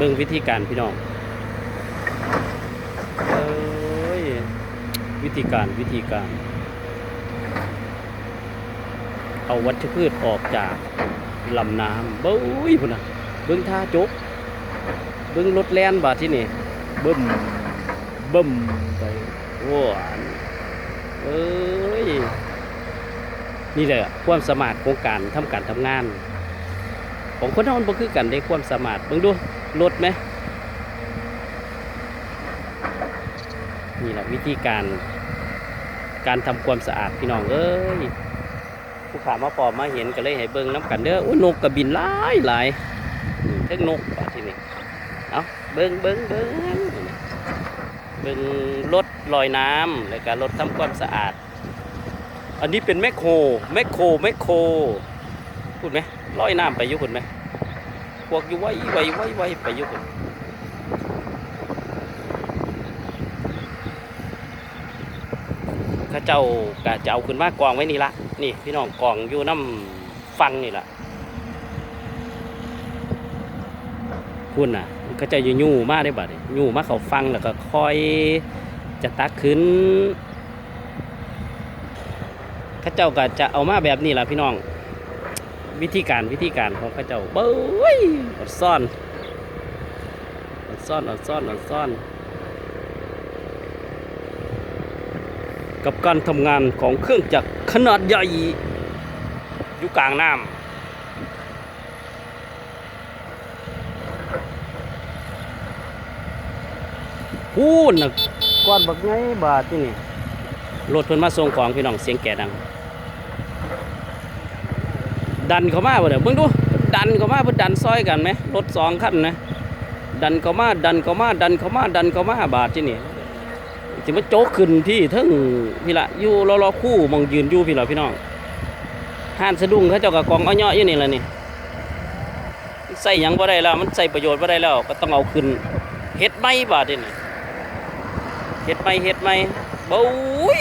เบิ่งวิธีการพี่น้องเอ้ยวิธีการวิธีการ เอาวัชพืชออกจากลำน้ำเบ้ยพุ่นนะเบิ่งท่าจกเบิ่งรถแล่นบาดที่นี่บึ้มบึ้มไปว้านเอ้ยนี่แหละความสมารถของการทำการทำงาน ของคนเฮามันบ่คือกันได้ความสามารถเบิ่งดูรถไหมนี่แหละวิธีการ การทำความสะอาดพี่น้องเอ้ยผู้ขามาปอมาเห็นก็เลยให้เบิ่งน้ำกันเด้ออุ้นกกระบินหลายหลายเทิงนกป่ะที่นี่เอาเบิ่งเบิ่งเบิ่งเบิ่งรถลอยน้ำแล้วก็รถทำความสะอาด อันนี้เป็นแมคโครแมคโครแมคโครพูดไหม ลอยน้ำไปยุคุณไหมพวกอยู่ไว้ไว้ไว้ไว้ไปยุคุณข้าเจ้ากะจะเอาขึ้นมากองไว้นี่ละนี่พี่น้องกองอยู่น้ำฟังนี่ละคุณน่ะเขาเจะอยู่ยู่มาได้บัดยู่มาเขาฟังแล้วก็คอยจะตักขึ้นข้าเจ้าก็จะเอามาแบบนี้ล่ะพี่น้อง วิธีการวิธีการของเข้าเจ้าเบ้ยอดซ่อนอดซ่อนอดซ่อนอดซ่อน กับการทำงานของเครื่องจักรขนาดใหญ่อยู่กลางน้ำพูนนะก้อนบักไงบาทที่นี่รถเพิ่นมาส่งของพี่น้องเสียงแก่ดัง ดันเขามาบ่เด้อเบิ่งดู ดันเขามาเพิ่นดันซอยกันไหมรถสองคันนะดันเขามาดันเขามาดันเขามาดันเขามาบาดที่นี่สิมาโจกขึ้นที่เทึงพี่ละอยู่รอๆคู่มองยืนอยู่พี่ละพี่น้องห้านสะดุ้งเขาเจ้าก็กองอาเนาะอยู่นี่แหละนี่ใส่ยังบ่ได้แล้วมันใส่ประโยชน์บ่ได้แล้วก็ต้องเอาขึ้นเฮ็ดไม้บาดที่นี่เฮ็ดไม้เฮ็ดไม้บุ้ย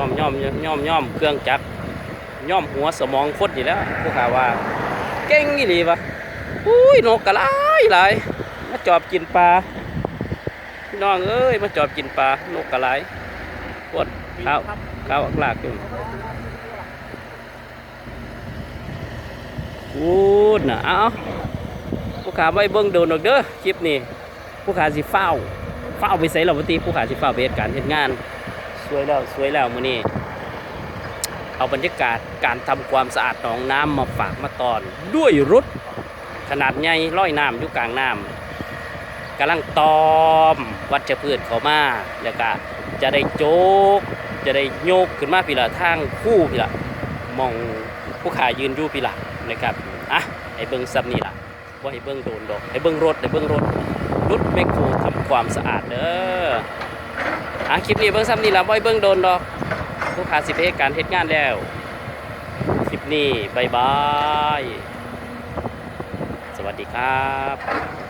ย่อมย่อมย่อมย่อมเครื่องจักรย่อมหัวสมองคดอยู่แล้วพวกข่าวว่า เก่งอีหลีปะอุ้ยนกกระไรหลายมาจอบกินปลาพี่น้องเอ้ยมาจอบกินปลานกกระไรปวดข้าวข้าวอักลากอยู่อูดน่ะเอาผู้ขาไม่เบิ่งโดนดอกเด้อคลิปนี้ผู้ขาสิเฝ้าเฝ้าไปใส่เราปติผู้ขาสิเฝ้าไปเหตุการณ์เหตุงาน สวยแล้วสวยแล้วมื้อนี้เอาบรรยากาศการทำความสะอาดหนองน้ำมาฝากมาตอน ด้วยรถขนาดใหญ่ร้อยน้ำอยู่กลางน้ำกำลังตอมวัชพืชเขามาแล้วก็จะได้โจก จะได้โยกขึ้นมาพี่ละทางคู่พี่ละมองผู้ขายืนอยู่พี่ละนะครับอะไอ้เบิ่งซับนี่ล่ะว่าให้เบิ้งโดนดอกให้เบิ้งรถให้เบิ้งรถรถแมคโครทำความสะอาดเด้อ อะคลิปนี้เบิ้งซ้ำนี่ละบ่ให้เบิ้งโดนดอกลูกค้าสิไปเฮ็ดการเฮ็ดงานแล้วคลิปนี้บายบาย สวัสดีครับ